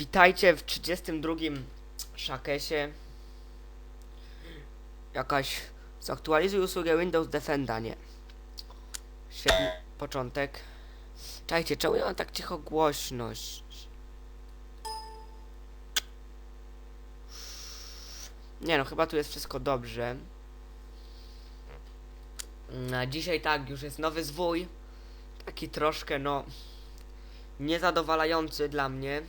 Witajcie w 32 Shakesie. Jakaś zaktualizuj usługę Windows Defenda, nie. Świetny początek. Czajcie, czemu ja mam tak cicho głośność? Nie no, chyba tu jest wszystko dobrze. Mm, A dzisiaj tak, już jest nowy zwój. Taki troszkę, no... Niezadowalający dla mnie.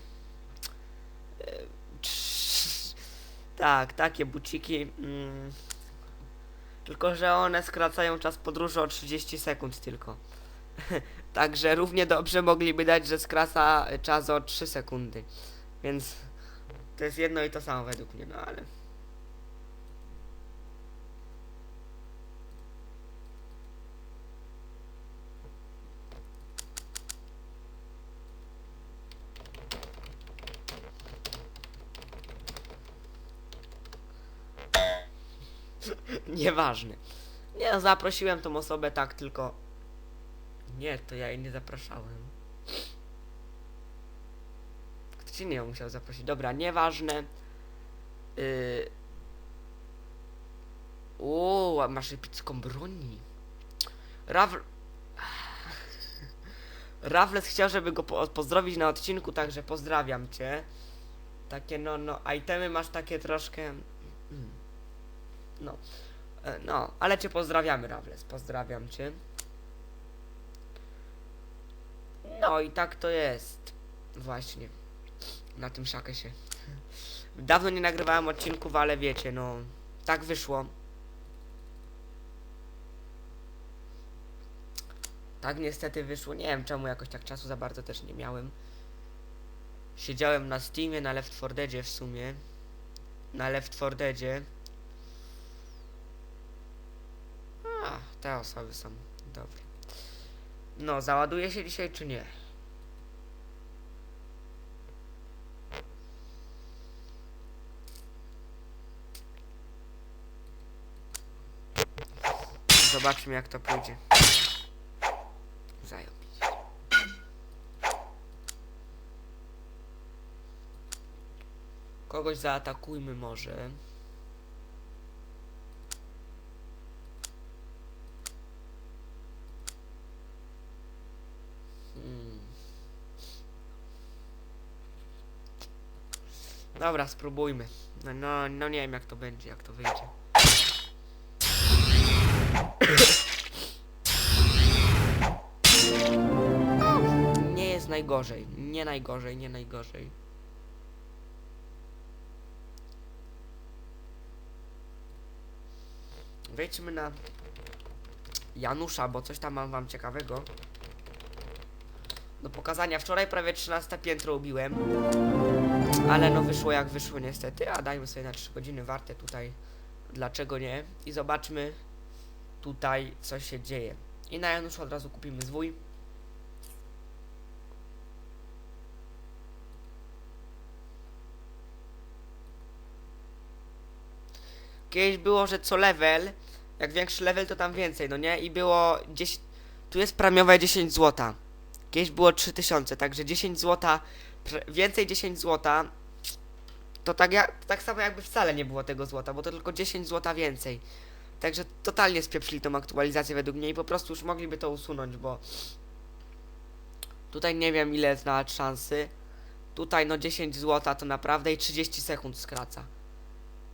Tak, takie buciki. Mm. Tylko, że one skracają czas podróży o 30 sekund tylko. Także równie dobrze mogliby dać, że skraca czas o 3 sekundy. Więc to jest jedno i to samo według mnie, no ale. Nieważne. Nie, no, zaprosiłem tą osobę tak tylko. Nie, to ja jej nie zapraszałem. Ktoś inny ją musiał zaprosić. Dobra, nieważne. Yy... O, masz epicką broni. Raw... Rawles chciał, żeby go po pozdrowić na odcinku, także pozdrawiam cię. Takie no, no, itemy masz takie troszkę... No. E, No, ale cię pozdrawiamy, Rawles. Pozdrawiam cię. No i tak to jest. Właśnie. Na tym szakesie. Dawno nie nagrywałem odcinków, ale wiecie, no. Tak wyszło. Tak niestety wyszło. Nie wiem czemu jakoś tak czasu za bardzo też nie miałem. Siedziałem na Steamie, na Left 4 Deadzie w sumie. Na Left 4 Deadzie. A, te osoby są dobre. No, załaduje się dzisiaj czy nie? Zobaczmy jak to pójdzie. Zajobić. Kogoś zaatakujmy może. Dobra, spróbujmy. No, no, no nie wiem jak to będzie, jak to wyjdzie. Nie jest najgorzej. Nie najgorzej, nie najgorzej. Wejdźmy na Janusza, bo coś tam mam wam ciekawego do pokazania. Wczoraj prawie 13 piętro ubiłem. Ale no wyszło jak wyszło niestety. A dajmy sobie na 3 godziny warte tutaj. Dlaczego nie? I zobaczmy tutaj co się dzieje. I na Janusza od razu kupimy zwój. Kiedyś było, że co level, jak większy level to tam więcej, no nie? I było 10, tu jest premiowe 10 złota. Kiedyś było 3000, także 10 zł, więcej 10 zł, to tak, ja, tak samo jakby wcale nie było tego złota, bo to tylko 10 zł więcej. Także totalnie spieprzyli tą aktualizację według mnie i po prostu już mogliby to usunąć, bo tutaj nie wiem ile jest nawet szansy. Tutaj no 10 zł to naprawdę i 30 sekund skraca.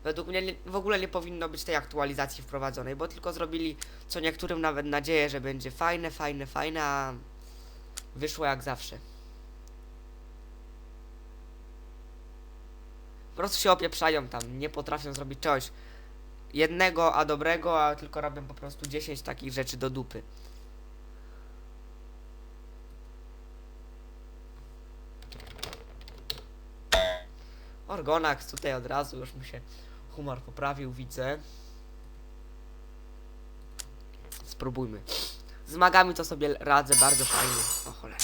Według mnie nie, w ogóle nie powinno być tej aktualizacji wprowadzonej, bo tylko zrobili co niektórym nawet nadzieję, że będzie fajne, fajne, fajne, a wyszło jak zawsze. Po prostu się opieprzają tam, nie potrafią zrobić czegoś jednego, a dobrego, a tylko robią po prostu 10 takich rzeczy do dupy. Orgonax tutaj od razu już mu się humor poprawił, widzę. Spróbujmy. Z magami to sobie radzę bardzo fajnie. O cholera.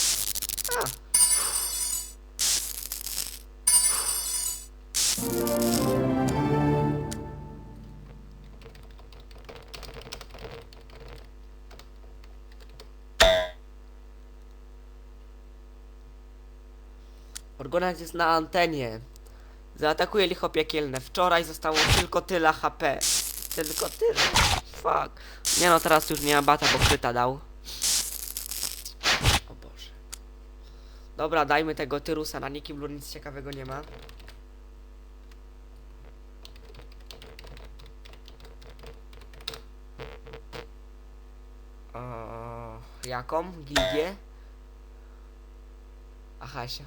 Orgonax jest na antenie. Zaatakuje licho piekielne. Wczoraj zostało tylko tyle HP. Tylko tyle. Fuck. Nie no, teraz już nie ma bata, bo kryta dał. O Boże. Dobra, dajmy tego Tyrusa. Na nikim Blue nic ciekawego nie ma. O, jaką? Gildię? Aha, się.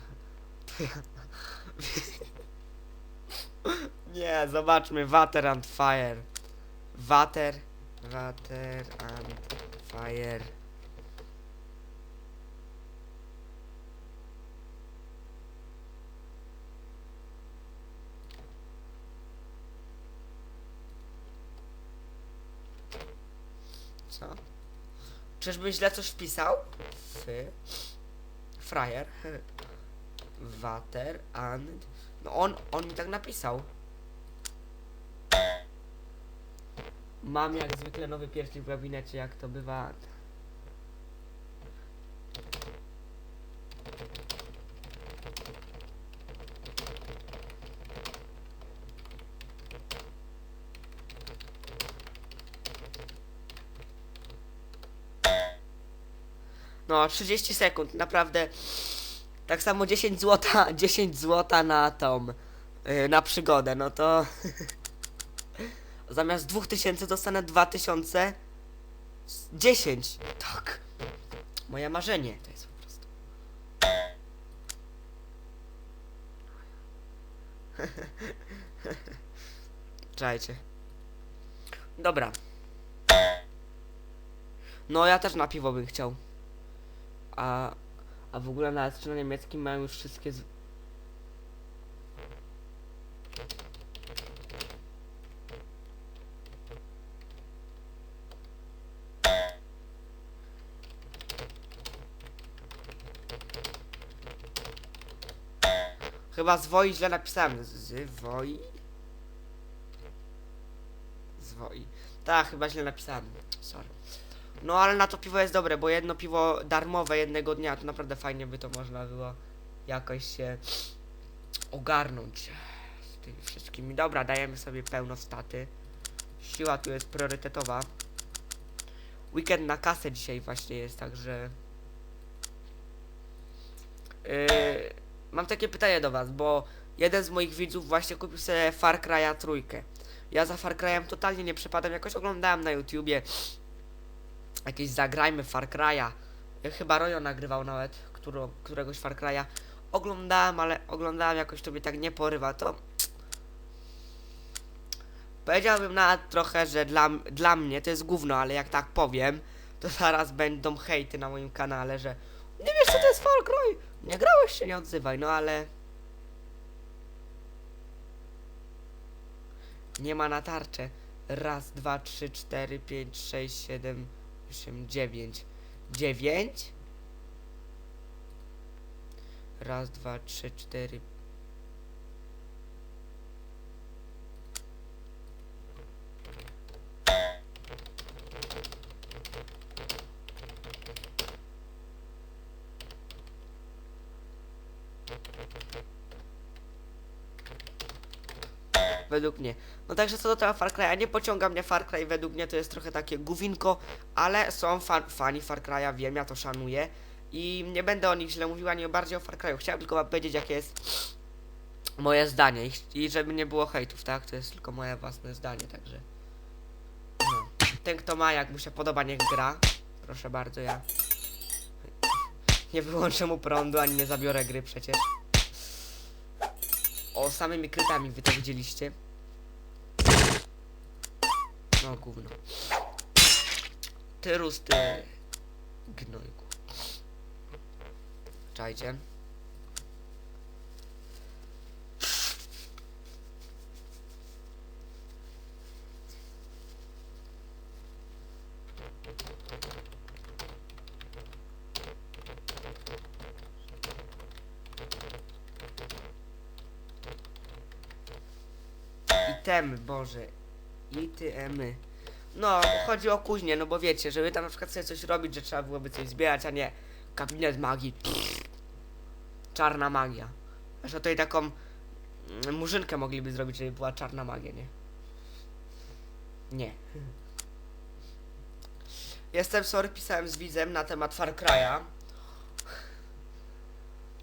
Nie, zobaczmy. Water and Fire. Water. Water and Fire. Co? Czyżbym źle coś wpisał? F. Frajer. Water and... No on, on mi tak napisał. Mam jak zwykle nowy pierścień w gabinecie, jak to bywa. No, 30 sekund, naprawdę. Tak samo 10 złota, 10 złota na tą, yy, na przygodę, no to zamiast 2000 dostanę 2000 10. Tak. Moje marzenie to jest po prostu. Czajcie. Dobra. No ja też na piwo bym chciał. A, a w ogóle na niemieckim mają już wszystkie z... Chyba zwoi źle napisałem. Zwoi? Zwoi. Tak, chyba źle napisałem. Sorry. No ale na to piwo jest dobre, bo jedno piwo darmowe jednego dnia, to naprawdę fajnie by to można było jakoś się ogarnąć z tymi wszystkimi. Dobra, dajemy sobie pełno staty. Siła tu jest priorytetowa. Weekend na kasę dzisiaj właśnie jest, także... Yy, mam takie pytanie do was, bo jeden z moich widzów właśnie kupił sobie Far Cry'a trójkę. Ja za Far Cry'em totalnie nie przepadam, jakoś oglądałem na YouTubie jakieś zagrajmy Far Cry'a. Chyba Rojo nagrywał nawet któregoś Far Cry'a. Oglądałem, ale oglądałem jakoś to mnie tak nie porywa, to... Powiedziałbym nawet trochę, że dla, dla mnie to jest gówno, ale jak tak powiem, to zaraz będą hejty na moim kanale, że nie wiesz co to jest Far Cry, nie grałeś się, nie odzywaj, no ale... Nie ma na tarczę. Raz, dwa, trzy, cztery, pięć, sześć, siedem, osiem, dziewięć. Dziewięć? Raz, dwa, trzy, cztery. Według mnie. No także co do tego Far Cry'a, nie pociąga mnie Far Cry, według mnie to jest trochę takie gówinko, ale są fan, fani Far Cry'a, wiem, ja to szanuję i nie będę o nich źle mówił, ani bardziej o Far Cry'u. Chciałem tylko wam powiedzieć, jakie jest moje zdanie i, i żeby nie było hejtów, tak? To jest tylko moje własne zdanie, także... No. Ten, kto ma, jak mu się podoba, niech gra. Proszę bardzo, ja... Nie wyłączę mu prądu, ani nie zabiorę gry przecież. O, samymi krytami wy to widzieliście. No gówno. Ty rusty gnojku. Czajcie. Itemy, Boże. Itemy. No, chodzi o kuźnię, no bo wiecie, żeby tam na przykład sobie coś robić, że trzeba byłoby coś zbierać, a nie kabinet magii. Czarna magia. Że tutaj taką mm, murzynkę mogliby zrobić, żeby była czarna magia, nie? Nie. Jestem sorry, pisałem z widzem na temat Far Cry'a.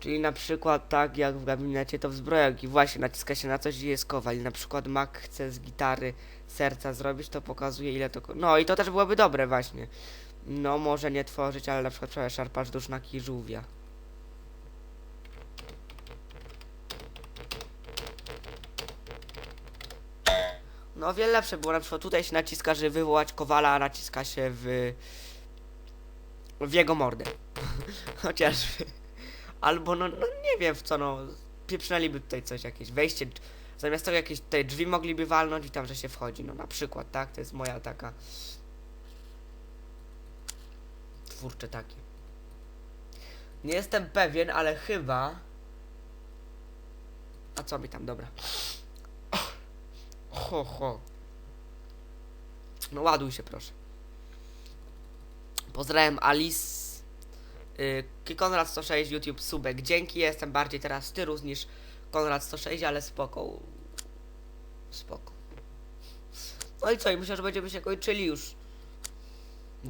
Czyli na przykład tak jak w gabinecie to w zbrojach i właśnie naciska się na coś i jest kowal. I na przykład Mac chce z gitary serca zrobić, to pokazuje ile to... No i to też byłoby dobre właśnie. No może nie tworzyć, ale na przykład trzeba szarpacz dusznaki żółwia. No wiele lepsze było na przykład tutaj się naciska, żeby wywołać kowala, a naciska się w... w jego mordę. Chociażby. Albo no, no nie wiem w co no. Pieprznęliby tutaj coś jakieś wejście. Zamiast tego jakieś tutaj drzwi mogliby walnąć i tam, że się wchodzi. No na przykład, tak? To jest moja taka twórcze takie. Nie jestem pewien, ale chyba. A co mi tam, dobra. Ho, ho. No ładuj się, proszę. Pozdrawiam Alice. Yy, Konrad 106 YouTube Subek. Dzięki, jestem bardziej teraz Tyrus niż Konrad 106, ale spoko. Spoko. No i co, i myślę, że będziemy się kończyli już.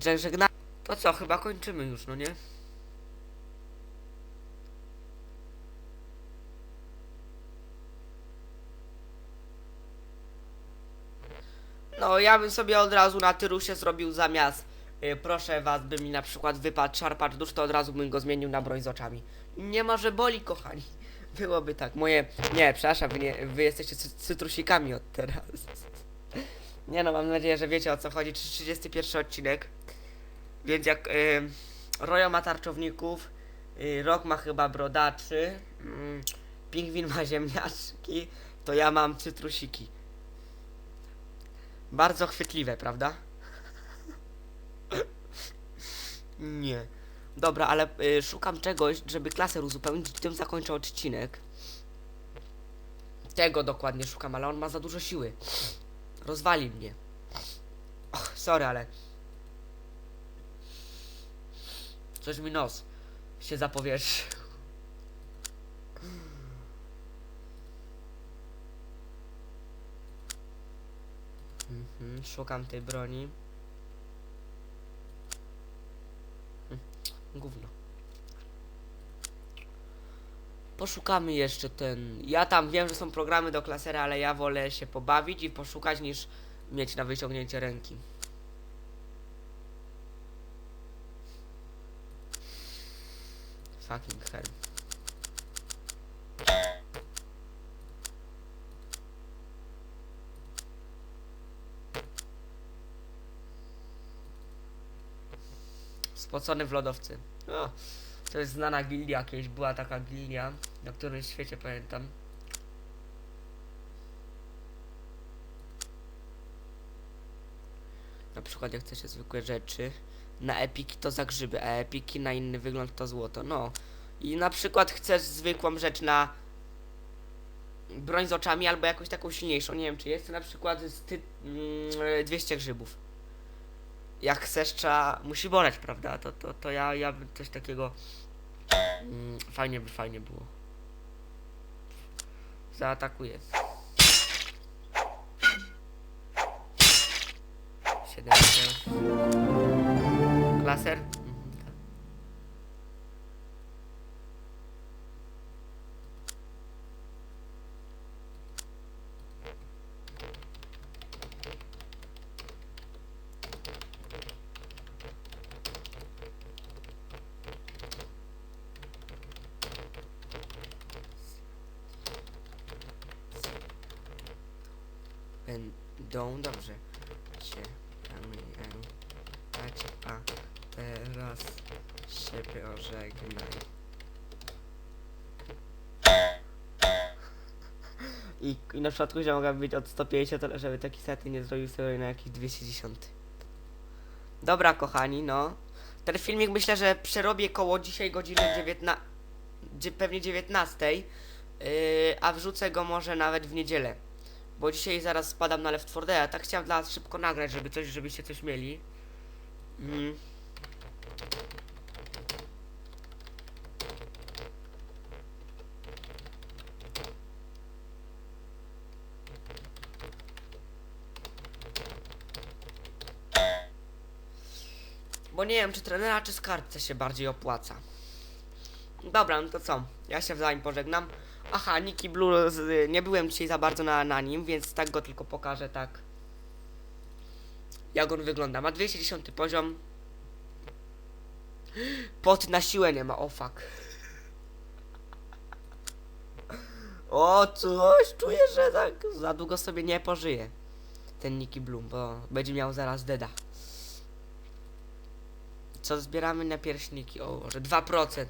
Że żegna... To co, chyba kończymy już, no nie? No, ja bym sobie od razu na Tyrusie zrobił zamiast proszę was, by mi na przykład wypadł szarpacz dusz, to od razu bym go zmienił na broń z oczami. Nie ma, że boli, kochani. Byłoby tak. Moje... Nie, przepraszam, wy, nie, wy jesteście cy cytrusikami od teraz. Nie no, mam nadzieję, że wiecie o co chodzi. 31 odcinek. Więc jak y, Rojo ma tarczowników, y, Rok ma chyba brodaczy, mm, Pingwin ma ziemniaczki, to ja mam cytrusiki. Bardzo chwytliwe, prawda? Nie. Dobra, ale y, szukam czegoś, żeby klasę uzupełnić i tym zakończę odcinek. Tego dokładnie szukam, ale on ma za dużo siły. Rozwali mnie. Och, sorry, ale... Coś mi nos się zapowietrzył. Mhm, szukam tej broni. Gówno. Poszukamy jeszcze ten. Ja tam wiem, że są programy do klasera, ale ja wolę się pobawić i poszukać niż mieć na wyciągnięcie ręki. Fucking hell. Spocony w lodowcy. O, to jest znana gildia, kiedyś była taka gildia, na którymś świecie pamiętam. Na przykład jak chcecie zwykłe rzeczy, na epiki to za grzyby, a epiki na inny wygląd to złoto. No. I na przykład chcesz zwykłą rzecz na broń z oczami albo jakąś taką silniejszą. Nie wiem czy jest. Na przykład z ty, mm, 200 grzybów. Jak chcesz, trzeba, musi boleć, prawda? To, to, to ja, ja bym coś takiego mm, fajnie by fajnie było. Zaatakuję. 7 Laser? Będą dobrze cię pamiętać, a teraz się pożegnaj. I, I na przykład że mogłaby być od 150, ale żeby taki sety nie zrobił sobie na jakiś 210. Dobra, kochani, no. Ten filmik myślę, że przerobię koło dzisiaj godziny 19, dzie- pewnie 19, yy, a wrzucę go może nawet w niedzielę. Bo dzisiaj zaraz spadam na Left 4 Dead, tak chciałem dla was szybko nagrać, żeby coś, żebyście coś mieli. Mm. Bo nie wiem, czy trenera, czy skarbce się bardziej opłaca. Dobra, no to co? Ja się z pożegnam. Aha, Niki Blue, z, nie byłem dzisiaj za bardzo na, na nim, więc tak go tylko pokażę, tak. Jak on wygląda. Ma 210 poziom. Pot na siłę nie ma, o fuck. O, coś czuję, że tak za długo sobie nie pożyje. Ten Nicky Bloom, bo będzie miał zaraz deda. Co zbieramy na pierśniki? O, że 2%.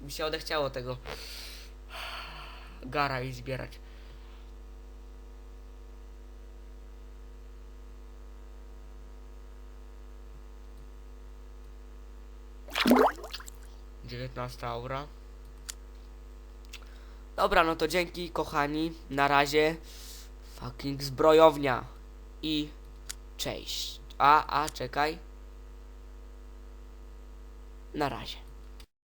Mi się odechciało tego gara i zbierać. Dziewiętnasta aura. Dobra, no to dzięki kochani. Na razie. Fucking zbrojownia. I cześć. A, a, czekaj. Na razie.